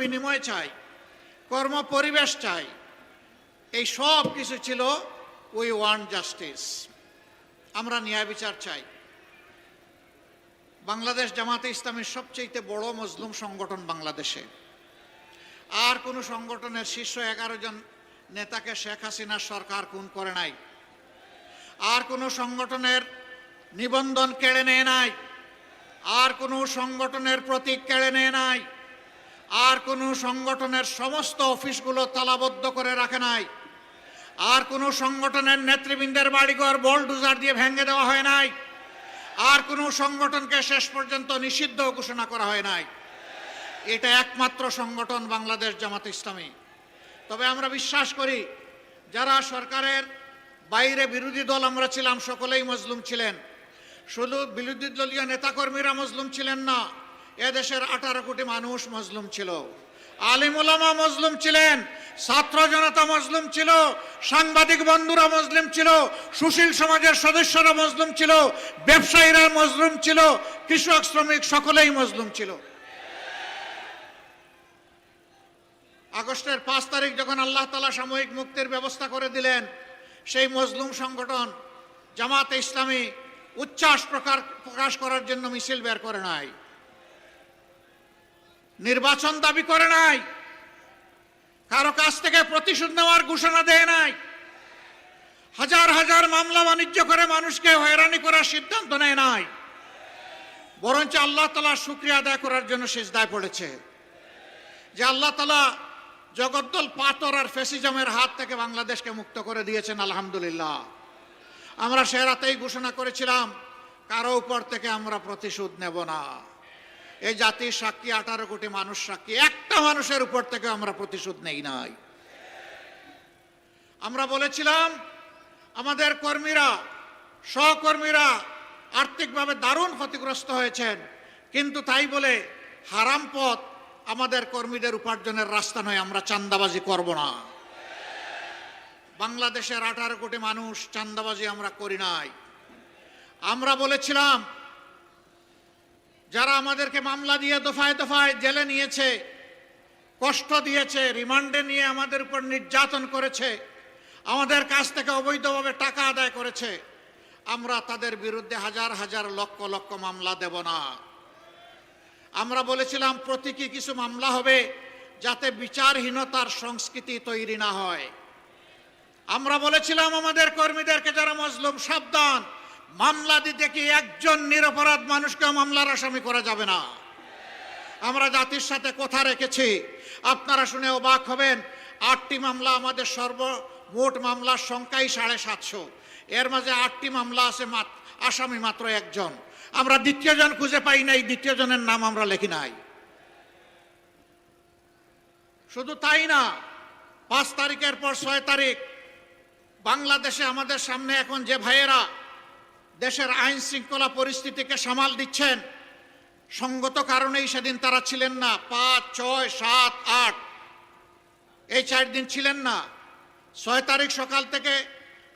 বিনিময় চাই, কর্ম পরিবেশ চাই। এই সব কিছু ছিল উই ওয়ান্ট জাস্টিস। আমরা ন্যায় বিচার চাই। বাংলাদেশ জামাতে ইসলামের সবচেয়ে বড় মজলুম সংগঠন বাংলাদেশে। আর কোনো সংগঠনের শীর্ষ এগারো জন নেতাকে শেখ হাসিনার সরকার খুন করে নাই। আর কোনো সংগঠনের নিবন্ধন কেড়ে নেয় নাই। আর কোনো সংগঠনের প্রতীক কেড়ে নেয় নাই। আর কোনো সংগঠনের সমস্ত অফিসগুলো তালাবদ্ধ করে রাখে নাই। আর কোনো সংগঠনের নেতৃবৃন্দের বাড়িঘর বোল্ডুজার দিয়ে ভেঙে দেওয়া হয় নাই। আর কোনো সংগঠনকে শেষ পর্যন্ত নিষিদ্ধ ঘোষণা করা হয় নাই। এটা একমাত্র সংগঠন বাংলাদেশ জামাত ইসলামী। তবে আমরা বিশ্বাস করি, যারা সরকারের বাইরে বিরোধী দল আমরা ছিলাম, সকলেই মজলুম ছিলেন। শুধু বিরোধী দলীয় নেতাকর্মীরা মজলুম ছিলেন না এদেশের আঠারো কোটি মানুষ মজলুম ছিল। আলিম ওলামা মজলুম ছিলেন, ছাত্র জনতা মজলুম ছিল, সাংবাদিক বন্ধুরা মজলুম ছিল, সুশীল সমাজের সদস্যরা মজলুম ছিল, ব্যবসায়ীরা মজলুম ছিল, কৃষক, শ্রমিক সকলেই মজলুম ছিল। আগস্টের পাঁচ তারিখ যখন আল্লাহ তালা সাময়িক মুক্তির ব্যবস্থা করে দিলেন, সেই মজলুম সংগঠন জামাতে ইসলামী উচ্ছ্বাস প্রকার প্রকাশ করার জন্য মিছিল বের করে নাই। নির্বাচন দাবি করে নাই। কারও কাছ থেকে প্রতিশোধ নেওয়ার ঘোষণা দেয় নাই। হাজার হাজার মামলা বাণিজ্য করে মানুষকে হয়রানি করার সিদ্ধান্ত নেয় নাই। বরঞ্চ আল্লাহ তালা শুক্রিয়া আদায় করার জন্য সেজদায় পড়েছে। যে আল্লাহ তালা জগদ্দল পাথর আর ফেসিজমের হাত থেকে বাংলাদেশকে মুক্ত করে দিয়েছেন, আলহামদুলিল্লাহ। আমরা সে রাতেই ঘোষণা করেছিলাম, কারও উপর থেকে আমরা প্রতিশোধ নেব না। এই জাতির সাক্ষী আঠারো কোটি মানুষ সাক্ষী। একটা মানুষের উপর থেকে আমরা প্রতিশোধ নেই নাই। আমরা বলেছিলাম, আমাদের কর্মীরা, সহকর্মীরা আর্থিকভাবে দারুণ ক্ষতিগ্রস্ত হয়েছেন, কিন্তু তাই বলে হারাম পথ আমাদের কর্মীদের উপার্জনের রাস্তা নয়, আমরা চান্দাবাজি করব না। বাংলাদেশের আঠারো কোটি মানুষ চান্দাবাজি আমরা করি নাই। আমরা বলেছিলাম যারা আমাদেরকে মামলা দিয়ে দফায় দফায় জেলে নিয়েছে, কষ্ট দিয়েছে, রিমান্ডে নিয়ে আমাদের উপর নির্যাতন করেছে, আমাদের কাছ থেকে অবৈধভাবে টাকা আদায় করেছে, আমরা তাদের বিরুদ্ধে হাজার হাজার লক্ষ লক্ষ মামলা দেব না। আমরা বলেছিলাম, প্রতীকী কিছু মামলা হবে যাতে বিচারহীনতার সংস্কৃতি তৈরি না হয়। আমরা বলেছিলাম, আমাদের কর্মীদেরকে যারা মজলুম, সাবধান মামলা দিতে কি একজন নিরপরাধ মানুষকে মামলার আসামি করা যাবে না? আমরা জাতির সাথে কথা রেখেছি। আপনারা শুনে অবাক হবেন, আটটি মামলা আমাদের সর্ব সর্বমোট মামলার সংখ্যাই সাড়ে সাতশো। এর মাঝে আটটি মামলা আছে আসামি মাত্র একজন। আমরা দ্বিতীয় জন খুঁজে পাই নাই দ্বিতীয় জনের নাম আমরা লিখি নাই। শুধু তাই না, পাঁচ তারিখের পর ছয় তারিখ, বাংলাদেশে আমাদের সামনে এখন যে ভাইয়েরা দেশের আইন শৃঙ্খলা পরিস্থিতিকে সামাল দিচ্ছেন। সঙ্গত কারণেই সেদিন তারা ছিলেন না। পাঁচ, ছয়, সাত, আট। এই চার দিন ছিলেন না। ছয় তারিখ সকাল থেকে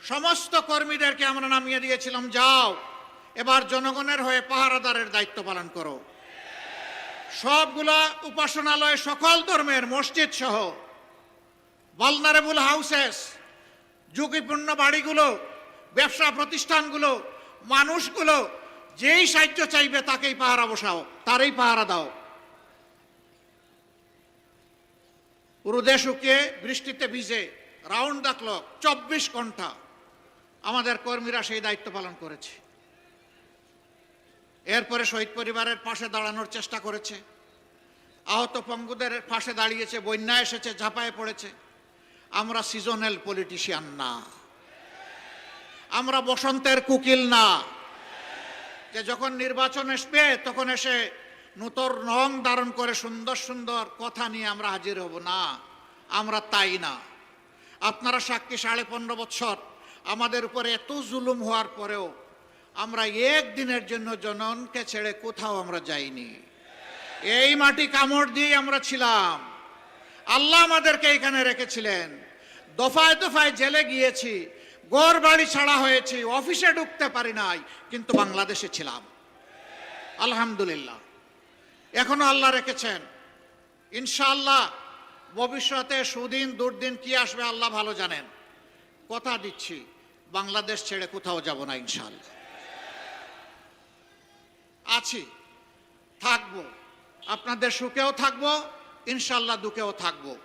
সমস্ত কর্মীদেরকে আমরা নামিয়ে দিয়েছিলাম, যাও, এবার জনগণের হয়ে পাহারাদারের দায়িত্ব পালন করো। সবগুলা উপাসনালয় সকল ধর্মের মসজিদ সহ ভালনারেবল হাউসেস, ঝুঁকিপূর্ণ বাড়িগুলো, ব্যবসা প্রতিষ্ঠানগুলো মানুষগুলো যেই সাহায্য চাইবে তাকেই পাহারা বসাও, তারই পাহারা দাও। রোদে শুকিয়ে বৃষ্টিতে ভিজে রাউন্ড দ্য ক্লক, চব্বিশ ঘণ্টা আমাদের কর্মীরা সেই দায়িত্ব পালন করেছে। এরপরে শহীদ পরিবারের পাশে দাঁড়ানোর চেষ্টা করেছে। আহত পঙ্গুদের পাশে দাঁড়িয়েছে বন্যা এসেছে, ঝাঁপায় পড়েছে। আমরা সিজনাল পলিটিশিয়ান না। আমরা বসন্তের কুকিল না। যে যখন নির্বাচন আসবে, তখন এসে নূতন রং ধারণ করে সুন্দর সুন্দর কথা নিয়ে আমরা হাজির হব। না, আমরা তাই না। আপনারা সাক্ষী সাড়ে পনেরো বছর আমাদের উপরে এত জুলুম হওয়ার পরেও আমরা একদিনের জন্য জননকে ছেড়ে কোথাও আমরা যাইনি। এই মাটি কামড় দিয়ে আমরা ছিলাম। আল্লাহ আমাদেরকে এখানে রেখেছিলেন। দফায় দফায় জেলে গিয়েছি। গড় বাড়ি ছাড়া হয়েছি, অফিসে ঢুকতে পারি নাই, কিন্তু বাংলাদেশে ছিলাম। আলহামদুলিল্লাহ। এখনও আল্লাহ রেখেছেন। ইনশাআল্লাহ ভবিষ্যতে সুদিন, দুর্দিন কি আসবে আল্লাহ ভালো জানেন। কথা দিচ্ছি, বাংলাদেশ ছেড়ে কোথাও যাব না ইনশাআল্লাহ। আছি, থাকব। আপনাদের সুখেও থাকব ইনশাল্লাহ দুঃখেও থাকব।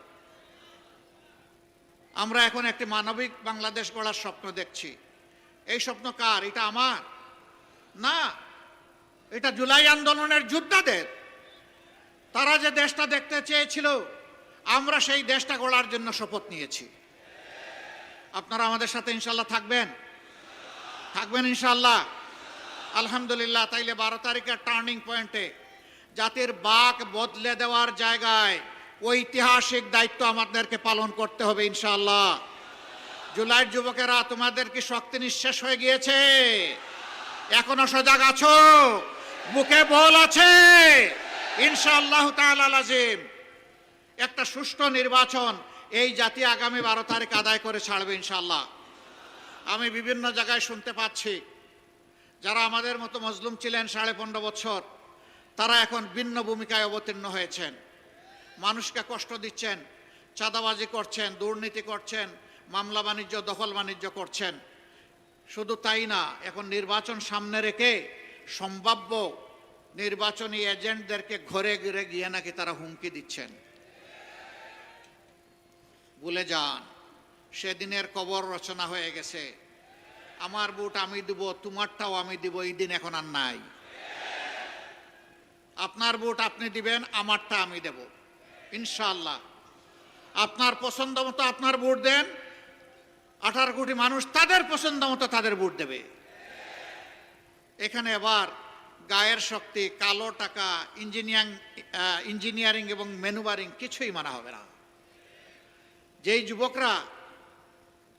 আমরা এখন একটি মানবিক বাংলাদেশ গড়ার স্বপ্ন দেখছি। এই স্বপ্ন কার? এটা আমার। না, এটা জুলাই আন্দোলনের যোদ্ধাদের। তারা যে দেশটা দেখতে চেয়েছিল, আমরা সেই দেশটা গড়ার জন্য শপথ নিয়েছি। আপনারা আমাদের সাথে ইনশাল্লাহ থাকবেন। থাকবেন ইনশাল্লাহ আলহামদুলিল্লাহ, তাইলে বারো তারিখের টার্নিং পয়েন্টে জাতির বাক বদলে দেওয়ার জায়গায় ঐতিহাসিক দায়িত্ব আমাদেরকে পালন করতে হবে, ইনশাআল্লাহ। জুলাইয়ের যুবকেরা, তোমাদের কি শক্তি নিঃশেষ হয়ে গিয়েছে? এখনও সজাগ আছো? বুকে বল আছে? ইনশাআল্লাহ আজিম একটা সুষ্ঠু নির্বাচন এই জাতি আগামী বারো তারিখ আদায় করে ছাড়বে, ইনশাআল্লাহ। আমি বিভিন্ন জায়গায় শুনতে পাচ্ছি, যারা আমাদের মতো মজলুম ছিলেন সাড়ে পনেরো বছর, তারা এখন ভিন্ন ভূমিকায় অবতীর্ণ হয়েছেন। মানুষকে কষ্ট দিচ্ছেন, চাঁদাবাজি করছেন, দুর্নীতি করছেন, মামলা বাণিজ্য, দখল বাণিজ্য করছেন। শুধু তাই না, এখন নির্বাচন সামনে রেখে সম্ভাব্য নির্বাচনী এজেন্টদেরকে ঘরে ঘিরে গিয়ে নাকি তারা হুমকি দিচ্ছেন। ভুলে যান, সেদিনের কবর রচনা হয়ে গেছে। আমার বুট আমি দিব, তোমারটাও আমি দিব, এই দিন এখন আর নাই। আপনার বুট আপনি দিবেন, আমারটা আমি দেব। ইনশাআল্লাহ। আপনার পছন্দ মতো আপনার ভোট দেন, আঠারো কোটি মানুষ তাদের পছন্দ মতো তাদের ভোট দেবে। এখানে এবার গায়ের শক্তি, কালো টাকা, ইঞ্জিনিয়ারিং ইঞ্জিনিয়ারিং এবং ম্যানুভারিং কিছুই মানা হবে না। যেই যুবকরা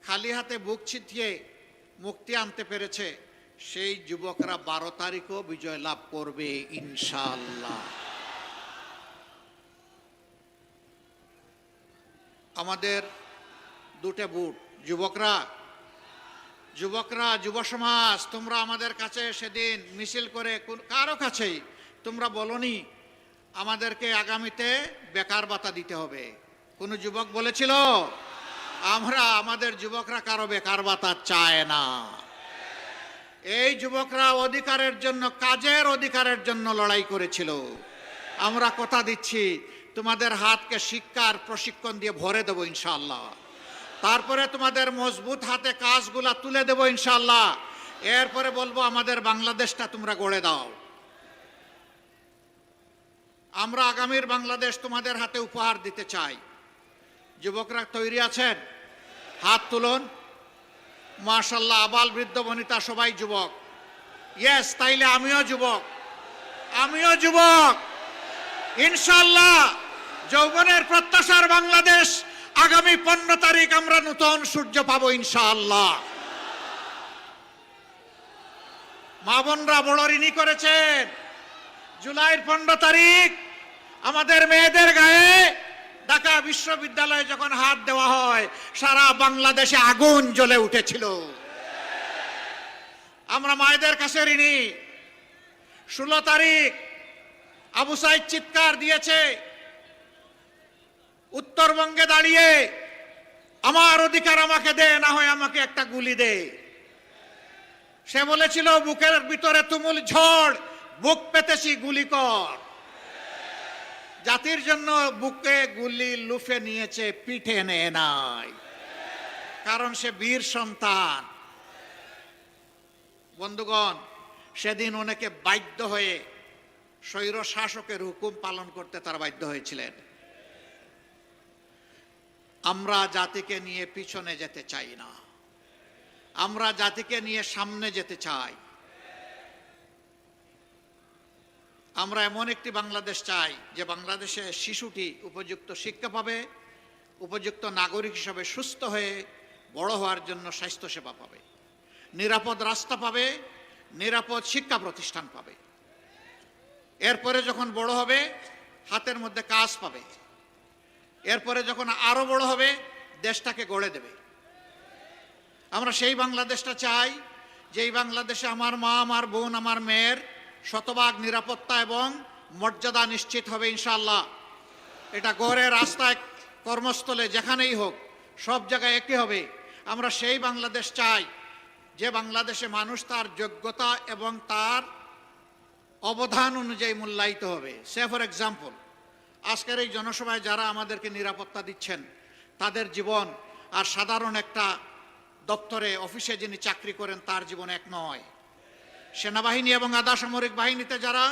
খালি হাতে বুক ছিটিয়ে মুক্তি আনতে পেরেছে, সেই যুবকরা বারো তারিখও বিজয় লাভ করবে ইনশাল্লাহ আমাদের দুটো বুট। যুবকরা যুবকরা, যুব সমাজ, তোমরা আমাদের কাছে সেদিন মিছিল করে কারও কাছেই তোমরা বলনি, আমাদেরকে আগামীতে বেকার ভাতা দিতে হবে। কোনো যুবক বলেছিল, আমরা আমাদের যুবকরা কারও বেকার ভাতা চায় না। এই যুবকরা অধিকারের জন্য, কাজের অধিকারের জন্য লড়াই করেছিল। আমরা কথা দিচ্ছি তোমাদের হাতকে শিক্ষার প্রশিক্ষণ দিয়ে ভরে দেবো ইনশাল্লাহ তারপরে তোমাদের মজবুত হাতে কাজগুলা তুলে দেবো ইনশাল্লাহ এরপরে বলব, আমাদের বাংলাদেশটা তোমরা গড়ে দাও। আমরা আগামীর বাংলাদেশ তোমাদের হাতে উপহার দিতে চাই। যুবকরা তৈরি আছেন? হাত তুলুন। মাশাল্লাহ আবাল বৃদ্ধ বনিতা সবাই যুবক। ইয়েস তাইলে আমিও যুবক। আমিও যুবক। ইনশাল্লাহ যৌবনের প্রত্যাশার বাংলাদেশ, আগামী পনেরো তারিখ আমরা নতুন সূর্য পাবো ইনশাআল্লাহ। মা বোনরা বড় ঋণী করেছেন। জুলাইয়ের পনেরো তারিখ আমাদের মেয়েদের গায়ে ঢাকা বিশ্ববিদ্যালয়ে যখন হাত দেওয়া হয়, সারা বাংলাদেশে আগুন জ্বলে উঠেছিল। আমরা মায়েদের কাছে ঋণী। ষোলো তারিখ আবু সাইদ চিৎকার দিয়েছে উত্তরবঙ্গে দাঁড়িয়ে আমার অধিকার আমাকে দে, না হয় আমাকে একটা গুলি দে। সে বলেছিল, বুকের ভিতরে তুমুল ঝড়, বুক পেতেছি গুলি কর। জাতির জন্য বুকে গুলি লুফে নিয়েছে, পিঠে নেয় নাই। কারণ সে বীর সন্তান। বন্ধুগণ, সেদিন অনেকে বাধ্য হয়ে স্বৈর শাসকের হুকুম পালন করতে তারা বাধ্য হয়েছিলেন। আমরা জাতিকে নিয়ে পিছনে যেতে চাই না। আমরা জাতিকে নিয়ে সামনে যেতে চাই। আমরা এমন একটি বাংলাদেশ চাই যে বাংলাদেশে শিশুটি উপযুক্ত শিক্ষা পাবে, উপযুক্ত নাগরিক হিসাবে সুস্থ হয়ে বড় হওয়ার জন্য স্বাস্থ্যসেবা পাবে, নিরাপদ রাস্তা পাবে, নিরাপদ শিক্ষা প্রতিষ্ঠান পাবে। এরপরে যখন বড় হবে, হাতের মধ্যে কাজ পাবে। এরপরে যখন আরও বড় হবে, দেশটাকে গড়ে দেবে। আমরা সেই বাংলাদেশটা চাই, যেই বাংলাদেশে আমার মা, আমার বোন, আমার মেয়ের শতভাগ নিরাপত্তা এবং মর্যাদা নিশ্চিত হবে ইনশাল্লাহ এটা গড়ে রাস্তায় কর্মস্থলে যেখানেই হোক, সব জায়গায় একই হবে। আমরা সেই বাংলাদেশ চাই, যে বাংলাদেশে মানুষ তার যোগ্যতা এবং তার অবদান অনুযায়ী মূল্যায়িত হবে। Say for example. আজকের এই জনসভায় যারা আমাদেরকে নিরাপত্তা দিচ্ছেন, তাদের জীবন আর সাধারণ একটা দপ্তরে, অফিসে যিনি চাকরি করেন, তার জীবন এক নয়। সেনাবাহিনী এবং আধা সামরিক বাহিনীতে যারা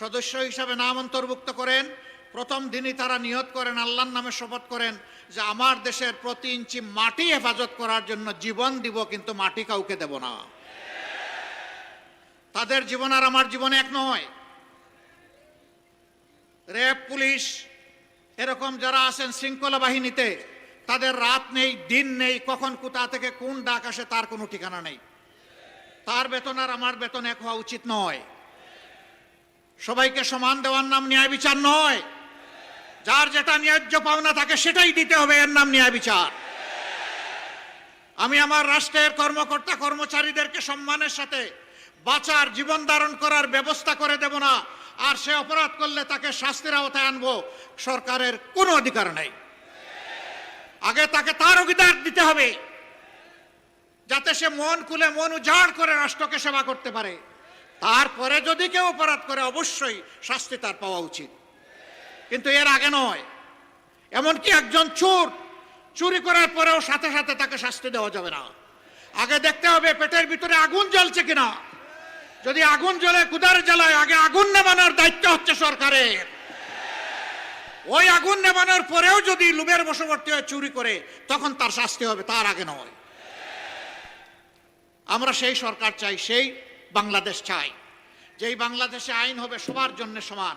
সদস্য হিসাবে নাম অন্তর্ভুক্ত করেন, প্রথম দিনই তারা নিয়ত করেন, আল্লাহর নামে শপথ করেন যে আমার দেশের প্রতি ইঞ্চি মাটি হেফাজত করার জন্য জীবন দিব, কিন্তু মাটি কাউকে দেব না। তাদের জীবন আর আমার জীবন এক নয়। র্যাব, পুলিশ, এরকম যারা আছেন শৃঙ্খলা বাহিনীতে, তাদের রাত নেই, দিন নেই, কখন কোথা থেকে কোন ডাক আসে তার কোনো ঠিকানা নেই। তার বেতন আর আমার বেতন এক হওয়া উচিত নয়। সবাইকে সমান দেওয়ার নাম ন্যায় বিচার নয়। যার যেটা ন্যায্য পাওনা থাকে সেটাই দিতে হবে, এর নাম ন্যায় বিচার। আমি আমার রাষ্ট্রের কর্মকর্তা কর্মচারীদেরকে সম্মানের সাথে বাঁচার, জীবন ধারণ করার ব্যবস্থা করে দেব না। আর সে অপরাধ করলে তাকে শাস্তির আওতায় আনব, সরকারের কোনো অধিকার নেই। আগে তাকে তার অধিকার দিতে হবে, যাতে সে মন খুলে মন উজাড় করে রাষ্ট্রকে সেবা করতে পারে। তারপরে যদি কেউ অপরাধ করে, অবশ্যই শাস্তি তার পাওয়া উচিত। কিন্তু এর আগে নয়। এমনকি একজন চোর, চুরি করার পরেও সাথে সাথে তাকে শাস্তি দেওয়া যাবে না। আগে দেখতে হবে পেটের ভিতরে আগুন জ্বলছে কিনা। যদি আগুন জ্বলে কুদার জ্বালায়, আগে আগুন নেবানোর দায়িত্ব হচ্ছে সরকারের। ওই আগুন নেবানোর পরেও যদি লুবের বশবর্তী হয়ে চুরি করে, তখন তার শাস্তি হবে, তার আগে নয়। আমরা সেই সরকার চাই, সেই বাংলাদেশ চাই। যেই বাংলাদেশে আইন হবে, সবার জন্য সমান।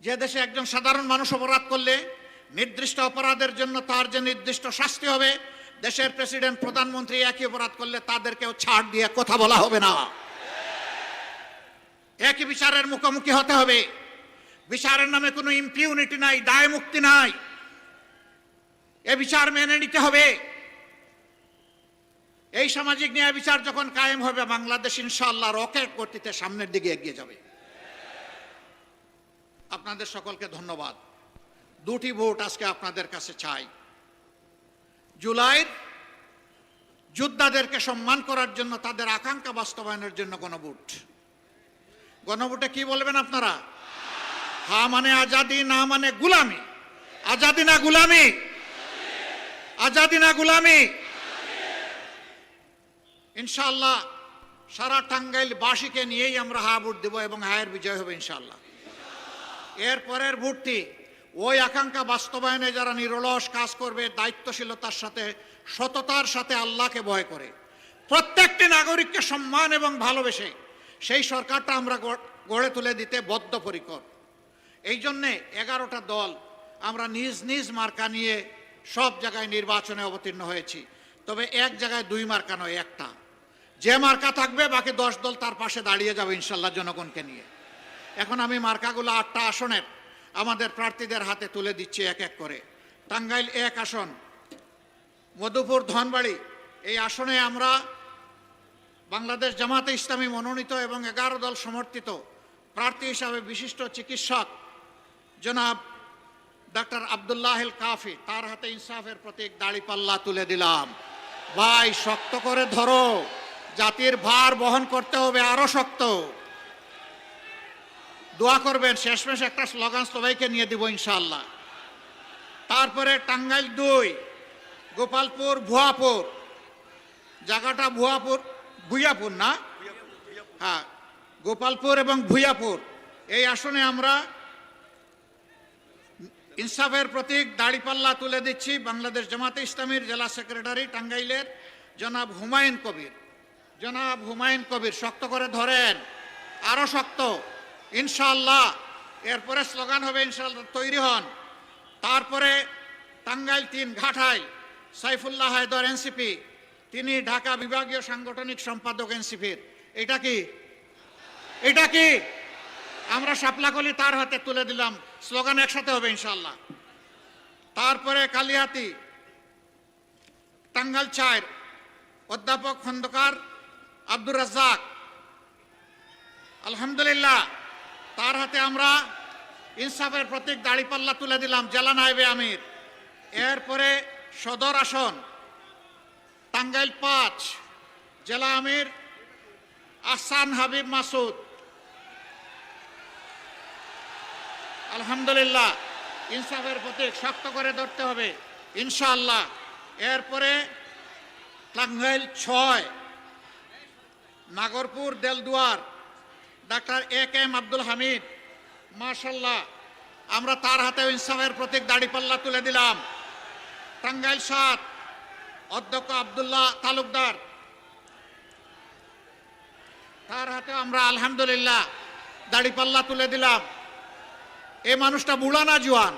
যে দেশে একজন সাধারণ মানুষ অপরাধ করলে, নির্দিষ্ট অপরাধের জন্য তার যে নির্দিষ্ট শাস্তি হবে দেশের প্রেসিডেন্ট, প্রধানমন্ত্রী একই অপরাধ করলে তাদেরকেও ছাড় দিয়ে কথা বলা হবে না। একই বিচারের মুখোমুখি হতে হবে। বিচারের নামে কোনো ইম্পিউনিটি নাই দায় মুক্তি নাই। এ বিচার মেনে নিতে হবে। এই সামাজিক ন্যায় বিচার যখন কায়েম হবে, বাংলাদেশ ইনশাআল্লাহ রকেট গতিতে সামনের দিকে এগিয়ে যাবে। আপনাদের সকলকে ধন্যবাদ। দুটি ভোট আজকে আপনাদের কাছে চাই। জুলাইয়ের যোদ্ধাদেরকে সম্মান করার জন্য, তাদের আকাঙ্ক্ষা বাস্তবায়নের জন্য গণভোট। গণভোটে কি বলবেন আপনারা? হা মানে আজাদি, না মানে গুলামি। আজাদি না গুলামি? আজাদি না গুলামি? ইনশাল্লাহ সারা টাঙ্গাইল বাসীকে নিয়েই আমরা হা ভোট দেবো এবং হায়ের বিজয় হবে ইনশাল্লাহ এর পরের ভোটটি ওই আকাঙ্ক্ষা বাস্তবায়নে যারা নিরলস কাজ করবে, দায়িত্বশীলতার সাথে, সততার সাথে আল্লাহকে ভয় করে। প্রত্যেকটি নাগরিককে সম্মান এবং ভালোবেসে সেই সরকারটা আমরা গড়- তুলে দিতে বদ্ধপরিকর। এই জন্যে এগারোটা দল আমরা নিজ নিজ মার্কা নিয়ে সব জায়গায় নির্বাচনে অবতীর্ণ হয়েছি। তবে এক জায়গায় দুই মার্কা নয়, একটা। যে মার্কা থাকবে, বাকি দশ দল তার পাশে দাঁড়িয়ে যাবে ইনশাল্লাহ জনগণকে নিয়ে। এখন আমি মার্কাগুলো আটটা আসনের আমাদের প্রার্থীদের হাতে তুলে দিচ্ছি এক এক করে। টাঙ্গাইল এক আসন, মধুপুর ধনবাড়ি। এই আসনে আমরা বাংলাদেশ জামাতে ইসলামী মনোনীত এবং এগারো দল সমর্থিত প্রার্থী হিসাবে বিশিষ্ট চিকিৎসক জনাব ডাক্তার আবদুল্লাহ কাফি, তার হাতে ইনসাফের প্রতীক দাড়িপাল্লা তুলে দিলাম। ভাই, শক্ত করে ধরো। জাতির ভার বহন করতে হবে, আরও শক্ত। দোয়া করবেন, শেষমেশ একটা স্লোগান সবাইকে নিয়ে দিব ইনশাল্লাহ তারপরে টাঙ্গাইল দুই, গোপালপুর, ভুয়াপুর। জায়গাটা ভুয়াপুর, ভুইয়াপুর না? হ্যাঁ গোপালপুর এবং ভুইয়াপুর। এই আসনে আমরা ইনসাফের প্রতীক দাড়িপাল্লা তুলে দিচ্ছি বাংলাদেশ জামাতে ইসলামীর জেলা সেক্রেটারি টাঙ্গাইলের জনাব হুমায়ুন কবির। জনাব হুমায়ুন কবির, শক্ত করে ধরেন আরও শক্ত। ইনশাআল্লাহ, এরপরে স্লোগান হবে ইনশাল্লাহ তৈরি হন। তারপরে টাঙ্গাইল তিন ঘাটাইল সাইফুল্লাহ হায়দর এনসিপি, তিনি ঢাকা বিভাগীয় সাংগঠনিক সম্পাদক এনসিপির। এটা কি? এটা কি? আমরা শাপলাকলি তার হাতে তুলে দিলাম, স্লোগান একসাথে হবে ইনশাল্লাহ তারপরে কালিহাতি টাঙ্গাল চায়ের অধ্যাপক খন্দকার আব্দুর রাজ্জাক। আলহামদুলিল্লাহ তার হাতে আমরা ইনসাফের প্রতীক দাড়িপাল্লা তুলে দিলাম, জেলা নাইবে আমির। এরপরে সদর আসন, টাঙ্গাইল পাঁচ, জেলা আমির আহসান হাবিব মাসুদ। আলহামদুলিল্লাহ, ইনসাফের প্রতীক শক্ত করে ধরতে হবে, ইনশাআল্লাহ। এরপরে টাঙ্গাইল ছয়, Nagarpur, Delduar doctor A K M Abdul Hamid মাশাল্লাহ আমরা তার হাতে ইনসাফের প্রতীক দাড়িপাল্লা তুলে দিলাম। টাঙ্গাইল সাত, অধ্যক্ষ আবদুল্লাহ তালুকদার। তার হাতে আমরা আলহামদুলিল্লাহ দাড়িপাল্লা তুলে দিলাম। এ মানুষটা বুড়া না জোয়ান?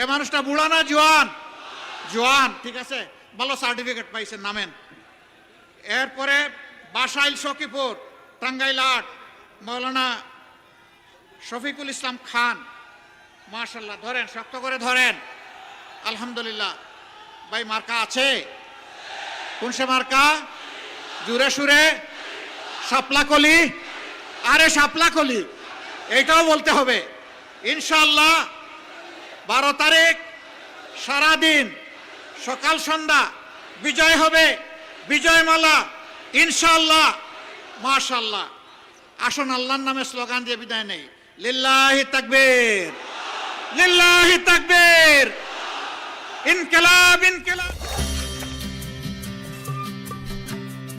এ মানুষটা বুড়া না জোয়ান? জোয়ান, ঠিক আছে? ভালো সার্টিফিকেট পাইছেন, নামেন। এরপরে বাসাইল সকিপুর টাঙ্গাইল আট, মৌলানা শফিকুল ইসলাম খান। মাশাল্লাহ ধরেন, শক্ত করে ধরেন। আলহামদুলিল্লাহ। ভাই, মার্কা আছে? কোন সে মার্কা? জুরে সুরে? সাপলাকলি আরে সাপলাকলি এটাও বলতে হবে। ইনশাল্লাহ বারো তারিখ, সারাদিন, সকাল সন্ধ্যা, বিজয় হবে, বিজয়মালা। ইনশাল্লাহ মাশাল্লাহ আসুন আল্লাহর নামে স্লোগান দিয়ে বিদায় নেই। লিল্লাহি তাকবীর। লিল্লাহি তাকবীর। ইনকিলাব ইনকিলাব।